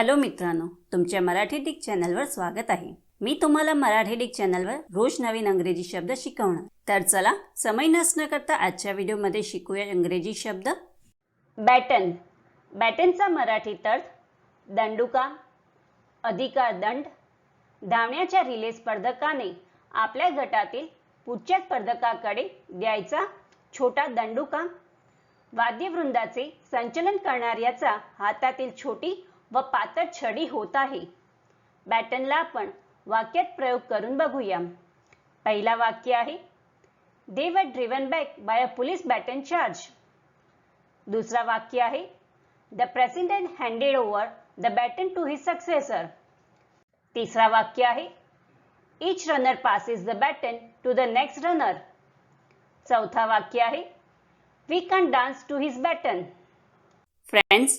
Hello मित्रांनो तुमच्या Marathi Dick चॅनलवर स्वागत आहे. मी तुम्हाला मराठी डिक चॅनलवर रोज नवीन अंग्रेजी शब्द शिकवणार. तर चला समय नसणं करता आजच्या व्हिडिओमध्ये शिकूया इंग्रजी शब्द. बॅटन. बॅटनचा मराठी अर्थ दंडुका अधिकार दंड धावण्याच्या रिले स्पर्धकाने आपल्या गटातील पुढच्या स्पर्धकाकडे द्यायचा छोटा दंडुका. वाद्यवृंदाचे संचलन करणाऱ्याचा हातातील छोटी व पातळ छडी होत आहे. बॅटनला आपण वाक्यात प्रयोग करून बघूया. पहिला वाक्य आहे they were driven back by a police baton charge दुसरा वाक्य आहे the president handed over the baton to his successor तिसरा वाक्य आहे each runner passes the baton to the next runner चौथा वाक्य आहे we can dance to his baton friends